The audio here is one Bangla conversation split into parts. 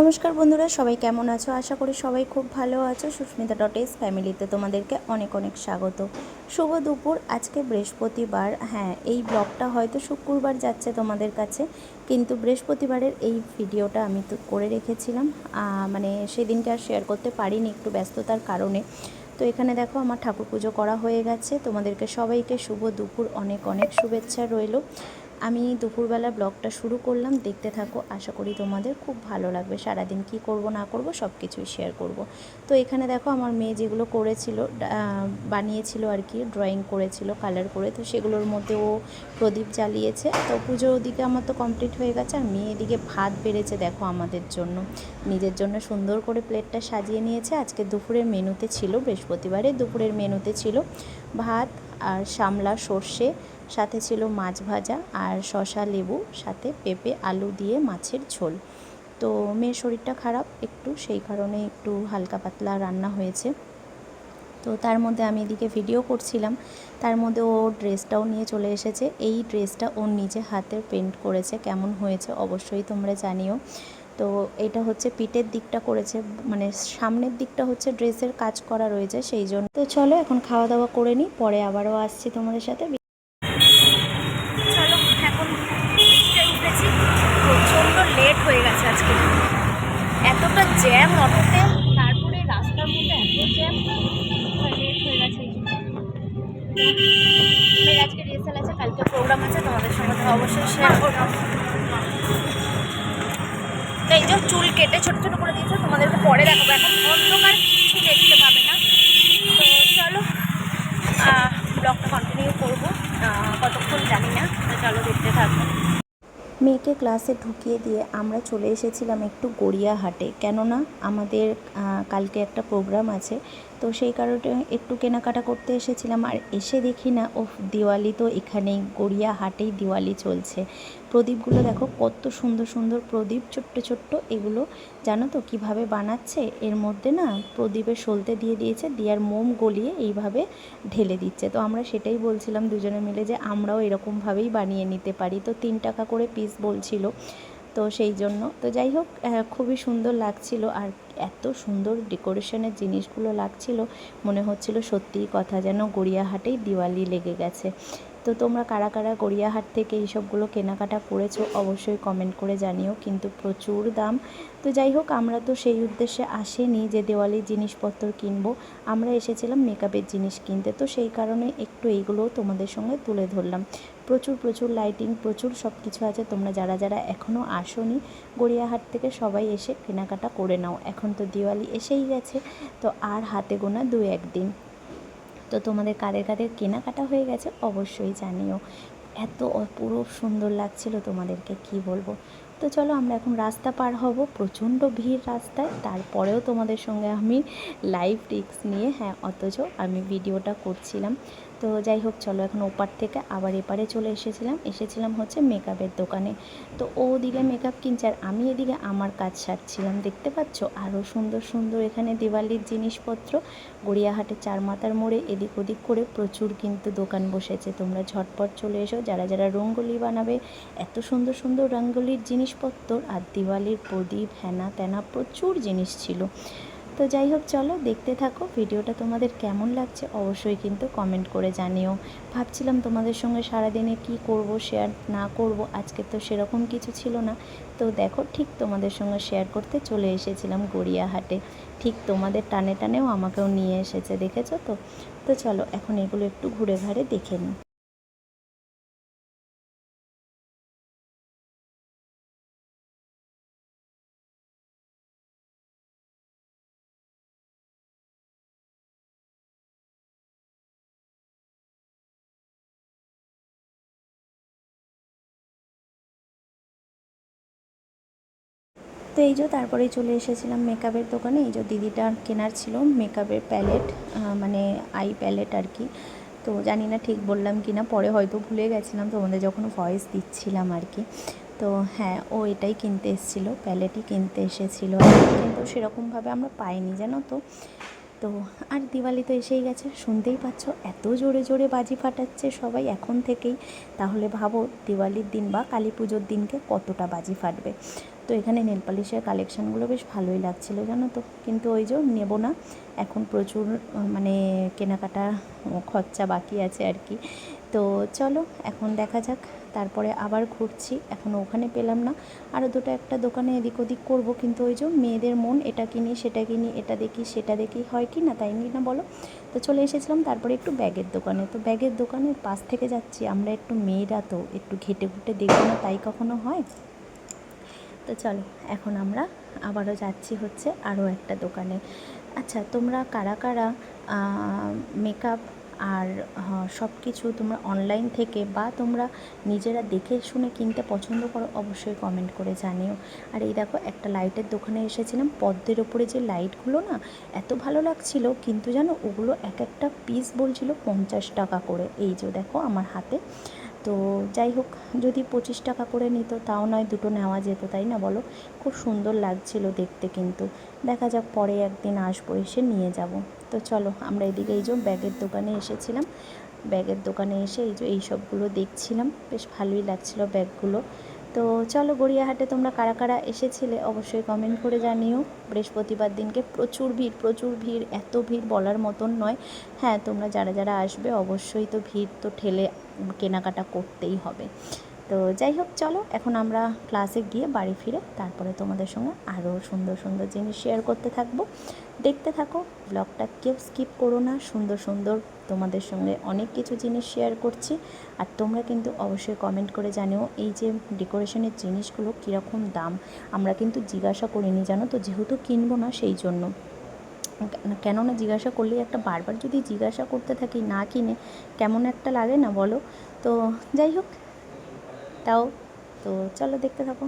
নমস্কার বন্ধুরা, সবাই কেমন আছো? আশা করি সবাই খুব ভালো আছো। সুস্মিতা ডট এস ফ্যামিলিতে তোমাদেরকে অনেক অনেক স্বাগত। শুভ দুপুর, আজকে বৃহস্পতিবার। হ্যাঁ এই ব্লগটা হয়তো শুক্রবার যাচ্ছে তোমাদের কাছে, কিন্তু বৃহস্পতিবারের এই ভিডিওটা আমি তো করে রেখেছিলাম। মানে সেদিনকে আর শেয়ার করতে পারিনি একটু ব্যস্ততার কারণে। তো এখানে দেখো আমার ঠাকুর পুজো করা হয়ে গেছে। তোমাদেরকে সবাইকে শুভ দুপুর, অনেক অনেক শুভেচ্ছা রইল। আমি দুপুরবেলা ব্লগটা শুরু করলাম। দেখতে থাকো, আশা করি তোমাদের খুব ভালো লাগবে। সারাদিন কি করব, না করব সব কিছুই শেয়ার করব। তো এখানে দেখো আমার মেয়ে যেগুলো করেছিল বানিয়েছিল আর কি ড্রয়িং করেছিল কালার করে, তো সেগুলোর মধ্যে ও প্রদীপ জ্বালিয়েছে। তো পুজো ওদিকে আমার তো কমপ্লিট হয়ে গেছে, আর মেয়ে এদিকে ভাত বেড়েছে দেখো আমাদের জন্য। নিজের জন্য সুন্দর করে প্লেটটা সাজিয়ে নিয়েছে। আজকে দুপুরের মেনুতে ছিল, বৃহস্পতিবারে দুপুরের মেনুতে ছিল ভাত আর শামলা সর্ষে সাথে ছিল মাছ ভাজা আর শসা লেবু, সাথে পেঁপে, আলু দিয়ে মাছের ঝোল। তো মেয়ের শরীরটা খারাপ, একটু সেই কারণে একটু হালকা পাতলা রান্না হয়েছে। তো তার মধ্যে আমি এদিকে ভিডিও করছিলাম। তার মধ্যে ও ড্রেসটাও নিয়ে চলে এসেছে। এই ড্রেসটা ওর নিজে হাতের পেন্ট করেছে। কেমন হয়েছে অবশ্যই তোমরা জানিও। তো এটা হচ্ছে পিঠের দিকটা করেছে মানে সামনের দিকটা হচ্ছে ড্রেসের কাজ করা রয়েছে, সেই জন্য। তো চলো এখন খাওয়া দাওয়া করে নিই, পরে আবারও আসছি তোমাদের সাথে চলো এখন রিক্সায় উঠেছি প্রচণ্ড লেট হয়ে গেছে আজকে এতটা জ্যাম অটোতে তারপরে রাস্তার মধ্যে এত জ্যাম লেট হয়ে গেছে এই জন্য। মেয়ের আজকে রিহার্সাল আছে প্রোগ্রাম আছে, তোমাদের সঙ্গে অবশ্যই শেয়ার করব। তো এই যে চুল কেটে ছোট ছোট করে দিয়েছে, তোমাদেরকে পরে দেখাবো। এখন অন্ধকার কিছু দেখতে পাবে না। তো চলো ব্লগটা কন্টিনিউ করব। কতক্ষণ জানি না চলো দেখতে থাকব মেয়েকে ক্লাসে ঢুকিয়ে দিয়ে আমরা চলে এসেছিলাম একটু গড়িয়াহাটে। কেননা আমাদের কালকে একটা প্রোগ্রাম আছে তো সেই কারণে একটু কেনাকাটা করতে এসেছিলাম। আর এসে দেখি না ও দিওয়ালি তো এখানেই গড়িয়াহাটেই দিওয়ালি চলছে। প্রদীপগুলো দেখো, কত সুন্দর সুন্দর প্রদীপ, ছোট্ট ছোট্ট, এগুলো জানো তো কীভাবে বানাচ্ছে? এর মধ্যে না প্রদীপের সলতে দিয়ে দিয়েছে দিয়ার মোম গলিয়ে এইভাবে ঢেলে দিচ্ছে। তো আমরা সেটাই বলছিলাম দুজনে মিলে যে আমরাও এরকমভাবেই বানিয়ে নিতে পারি। তো তিন টাকা করে পিস বলছিল। তো সেই জন্য। তো যাই হোক খুবই সুন্দর লাগছিল আর এত সুন্দর ডেকোরেশনের জিনিসগুলো লাগছিল। মনে হচ্ছিল সত্যিই কথা যেন গড়িয়াহাটেই দিওয়ালি লেগে গেছে। তো তোমরা কারা কারা গড়িয়াহাট থেকে এইসবগুলো কেনাকাটা করেছ অবশ্যই কমেন্ট করে জানিও, কিন্তু প্রচুর দাম। তো যাই হোক, আমরা তো সেই উদ্দেশ্যে আসেনি যে দেওয়ালির জিনিসপত্র কিনবো। আমরা এসেছিলাম মেকআপের জিনিস কিনতে। তো সেই কারণে একটু এইগুলোও তোমাদের সঙ্গে তুলে ধরলাম। প্রচুর প্রচুর লাইটিং প্রচুর সব কিছু আছে। তোমরা যারা যারা এখনও আসোনি, গড়িয়াহাট থেকে সবাই এসে কেনাকাটা করে নাও। এখন তো দিওয়ালি এসেই গেছে, তো আর হাতে গোনা দু একদিন। তো তোমাদের কাদের কাদের কেনাকাটা হয়ে গেছে অবশ্যই জানিও। এত অপূরূপ সুন্দর লাগছিল তোমাদেরকে, কি বলব? তো চলো আমরা এখন রাস্তা পার হব, প্রচণ্ড ভিড় রাস্তায়। তারপরেও তোমাদের সঙ্গে আমি লাইভ রিক্স নিয়ে হ্যাঁ অথচ আমি ভিডিওটা করছিলাম। তো যাই হোক, চলো এখন ওপার থেকে আবার এপারে চলে এসেছিলাম। এসেছিলাম হচ্ছে মেকআপের দোকানে। তো ও ওদিকে মেকআপ কিনছে আর আমি এদিকে আমার কাজ সারছিলাম। দেখতে পাচ্ছ? আরও সুন্দর সুন্দর এখানে দিওয়ালির জিনিসপত্র। গড়িয়াহাটে চার মাথার মোড়ে এদিক ওদিক করে প্রচুর কিন্তু দোকান বসেছে। তোমরা ঝটপট চলে এসো। যারা যারা রঙ্গোলি বানাবে, এত সুন্দর সুন্দর রঙ্গোলির জিনিসপত্র আর দিওয়ালির প্রদীপ হ্যানা ত্যানা প্রচুর জিনিস ছিল। তো যাই হোক, চলো দেখতে থাকো ভিডিওটা তোমাদের কেমন লাগছে অবশ্যই কিন্তু কমেন্ট করে জানিও। ভাবছিলাম তোমাদের সঙ্গে সারাদিনে কি করব শেয়ার না করব, আজকে তো সেরকম কিছু ছিল না। তো দেখো, ঠিক তোমাদের সঙ্গে শেয়ার করতে চলে এসেছিলাম গড়িয়াহাটে। ঠিক তোমাদের টানে টানেও আমাকেও নিয়ে এসেছে, দেখেছ তো? তো চলো, এখন এগুলো একটু ঘুরে ঘাড়ে দেখে নিই। তো এই যে তারপরে চলে এসেছিলাম মেকআপের দোকানে। এই যে দিদিটা কেনার ছিল মেকআপের প্যালেট মানে আই প্যালেট আর কি। তো জানি না ঠিক বললাম কি না পরে হয়তো ভুলে গেছিলাম তোমাদের যখন ভয়েস দিচ্ছিলাম আর কি। তো হ্যাঁ ও এটাই কিনতে এসেছিল প্যালেটই কিনতে এসেছিল। কিন্তু সেরকমভাবে আমরা পাইনি, জানো তো? তো আর দিওয়ালি তো এসেই গেছে। শুনতেই পাচ্ছ, এত জোরে জোরে বাজি ফাটাচ্ছে সবাই এখন থেকেই। তাহলে ভাবো দিওয়ালির দিন বা কালী পুজোর দিনকে কতটা বাজি ফাটবে। তো এখানে নেলপালিশের কালেকশানগুলো বেশ ভালোই লাগছিল জানো তো। কিন্তু ওই যে নেব না, এখন প্রচুর মানে কেনাকাটা খরচা বাকি আছে আর কি। তো চলো, এখন দেখা যাক। তারপরে আবার ঘুরছি এখনও ওখানে পেলাম না। আরও দুটো একটা দোকানে এদিক ওদিক করব, কিন্তু ওই যে মেয়েদের মন, এটা কিনি, সেটা কিনি, এটা দেখি, সেটা দেখি, হয় কি না, তাই কি না বলো? তো চলে এসেছিলাম, তারপরে একটু ব্যাগের দোকানে। তো ব্যাগের দোকানের পাশ থেকে যাচ্ছি, আমরা একটু মেয়েরা তো, একটু ঘেটে ঘুটে দেখব না তাই কখনো হয়? তো চলো, এখন আমরা আবারও যাচ্ছি হচ্ছে আরও একটা দোকানে। আচ্ছা তোমরা কারা কারা মেকআপ আর সব কিছু তোমরা অনলাইন থেকে বা তোমরা নিজেরা দেখে শুনে কিনতে পছন্দ করো, অবশ্যই কমেন্ট করে জানিও। আর এই দেখো, একটা লাইটের দোকানে এসেছিলাম, পদ্মের ওপরে যে লাইটগুলো না, এত ভালো লাগছিল, কিন্তু জানো, ওগুলো এক একটা পিস বলছিল পঞ্চাশ টাকা করে। এই যে দেখো, আমার হাতে। তো যাই হোক, যদি পঁচিশ টাকা করে নিত, তাও নয়, দুটো নেওয়া যেত, তাই না বলো? খুব সুন্দর লাগছিল দেখতে কিন্তু। দেখা যাক পরে একদিন আসব, এসে নিয়ে যাব। তো চলো, আমরা এদিকে এই যে ব্যাগের দোকানে এসেছিলাম। ব্যাগের দোকানে এসে এই যে এই সবগুলো দেখছিলাম। বেশ ভালোই লাগছিল ব্যাগগুলো। তো চলো, গড়িয়াহাটে তোমরা কারা কারা এসেছিলে অবশ্যই কমেন্ট করে জানিও। বৃহস্পতিবার দিনকে প্রচুর ভিড় প্রচুর ভিড়, এত ভিড় বলার মতন নয়। হ্যাঁ তোমরা যারা যারা আসবে অবশ্যই তো ভিড় তো ঠেলে কেনাকাটা করতেই হবে। তো যাই হোক, চলো, এখন আমরা ক্লাসে গিয়ে বাড়ি ফিরে তারপরে তোমাদের সঙ্গে আরও সুন্দর সুন্দর জিনিস শেয়ার করতে থাকব। দেখতে থাকো ব্লগটা কেউ স্কিপ করো না, সুন্দর সুন্দর তোমাদের সঙ্গে অনেক কিছু জিনিস শেয়ার করছি। আর তোমরা কিন্তু অবশ্যই কমেন্ট করে জানিও এই যে ডেকোরেশনের জিনিসগুলো কীরকম দাম। আমরা কিন্তু জিজ্ঞাসা করিনি, জানো তো, যেহেতু কিনবো না সেই জন্য। কেননা জিজ্ঞাসা করলেই একটা বারবার যদি জিজ্ঞাসা করতে থাকি না কিনে, কেমন একটা লাগে না বলো? তো যাই হোক তাও। তো চলো দেখতে থাকো।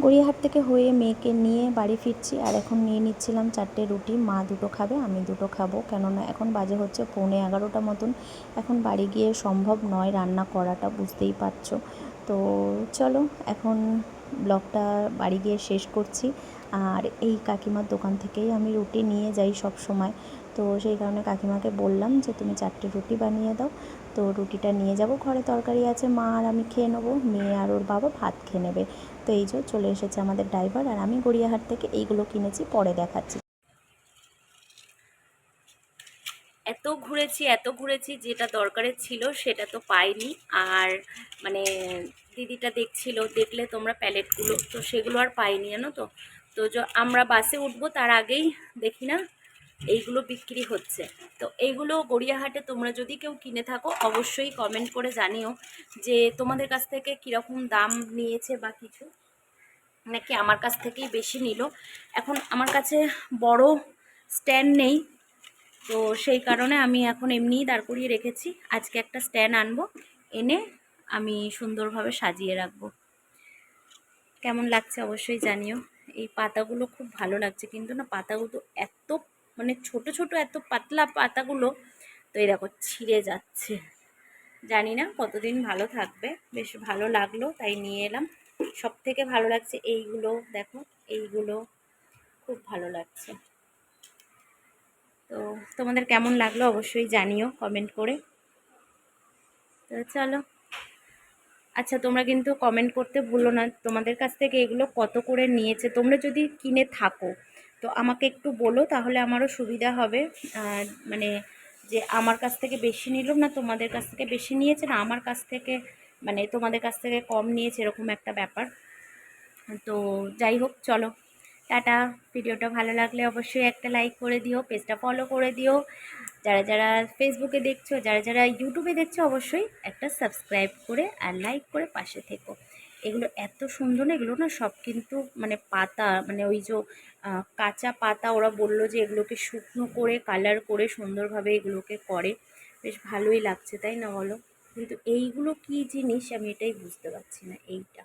গড়িয়াহাট থেকে হয়ে মেয়েকে নিয়ে বাড়ি ফিরছি আর এখন নিয়ে নিচ্ছিলাম চারটে রুটি। মা দুটো খাবে, আমি দুটো খাব। কেননা এখন বাজে হচ্ছে পৌনে এগারোটা মতন। এখন বাড়ি গিয়ে সম্ভব নয় রান্না করাটা, বুঝতেই পারছ। তো চলো, এখন ব্লগটা বাড়ি গিয়ে শেষ করছি। আর এই কাকিমার দোকান থেকেই আমি রুটি নিয়ে যাই সব সময়। তো সেই কারণে কাকিমাকে বললাম যে, তুমি চারটে রুটি বানিয়ে দাও। তো রুটিটা নিয়ে যাব। ঘরে তরকারি আছে, মা আর আমি খেয়ে নেব, মেয়ে আর ওর বাবা ভাত খেয়ে নেবে। তো এই যে চলে এসেছে আমাদের ড্রাইভার, আর আমি গড়িয়াহাট থেকে এইগুলো কিনেছি, পরে দেখাচ্ছি। এত ঘুরেছি এত ঘুরেছি, যেটা দরকারের ছিল সেটা তো পাইনি। আর মানে দিদিটা দেখছিল, দেখলে তোমরা প্যালেটগুলো, তো সেগুলো আর পাইনি, জানো তো? তো আমরা বাসে উঠবো, তার আগেই দেখি না এইগুলো বিক্রি হচ্ছে। তো এইগুলো গড়িয়াহাটে তোমরা যদি কেউ কিনে থাকো, অবশ্যই কমেন্ট করে জানিও যে তোমাদের কাছ থেকে কীরকম দাম নিয়েছে বা কিছু। নাকি আমার কাছ থেকেই বেশি নিল। এখন আমার কাছে বড় স্ট্যান্ড নেই, তো সেই কারণে আমি এখন এমনিই দাঁড় করিয়ে রেখেছি। আজকে একটা স্ট্যান্ড আনব, এনে আমি সুন্দরভাবে সাজিয়ে রাখব। কেমন লাগছে অবশ্যই জানিও। এই পাতাগুলো খুব ভালো লাগছে। কিন্তু না পাতাগুলো এত মানে ছোট ছোট, এত পাতলা পাতাগুলো তো এই দেখো ছিঁড়ে যাচ্ছে। জানি না কতদিন ভালো থাকবে। বেশ ভালো লাগল, তাই নিয়ে এলাম। সব থেকে ভালো লাগছে এইগুলো, দেখো, এইগুলো খুব ভালো লাগছে। তো তোমাদের কেমন লাগল অবশ্যই জানিও কমেন্ট করে। তো চলো। আচ্ছা তোমরা কিন্তু কমেন্ট করতে ভুলো না। তোমাদের কাছ থেকে এগুলো কত করে নিয়েছে? তোমরা যদি কিনে থাকো, তো আমাকে একটু বলো, তাহলে আমারও সুবিধা হবে। মানে যে আমার কাছ থেকে বেশি নিল না, তোমাদের কাছ থেকে বেশি নিয়েছে না, আমার কাছ থেকে মানে তোমাদের কাছ থেকে কম নিয়েছে, এরকম একটা ব্যাপার। তো যাই হোক, চলো। টাটা। ভিডিওটা ভালো লাগলে অবশ্যই একটা লাইক করে দিও পেজটা ফলো করে দিও। যারা যারা ফেসবুকে দেখছ, যারা যারা ইউটিউবে দেখছ, অবশ্যই একটা সাবস্ক্রাইব করে আর লাইক করে পাশে থেকো। এগুলো এত সুন্দর না, এগুলো না সব কিন্তু মানে পাতা মানে ওই যে কাঁচা পাতা ওরা বলল যে এগুলোকে শুকনো করে কালার করে সুন্দরভাবে এগুলোকে করে। বেশ ভালোই লাগছে, তাই না বলো? কিন্তু এইগুলো কি জিনিস? আমি এটাই বুঝতে পারছি না, এইটা।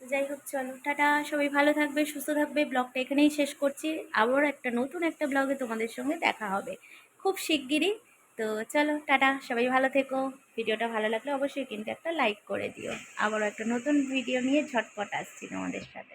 তো যাই হোক, চলো, টাটা, সবাই ভালো থাকবে, সুস্থ থাকবে। ব্লগটা এখানেই শেষ করছি। আবার একটা নতুন একটা ব্লগে তোমাদের সঙ্গে দেখা হবে, খুব শিগগিরই। তো চলো, টাটা, সবাই ভালো থেকো। ভিডিওটা ভালো লাগলে অবশ্যই কিন্তু একটা লাইক করে দিও। আবারও একটা নতুন ভিডিও নিয়ে ঝটপট আসছি তোমাদের সাথে।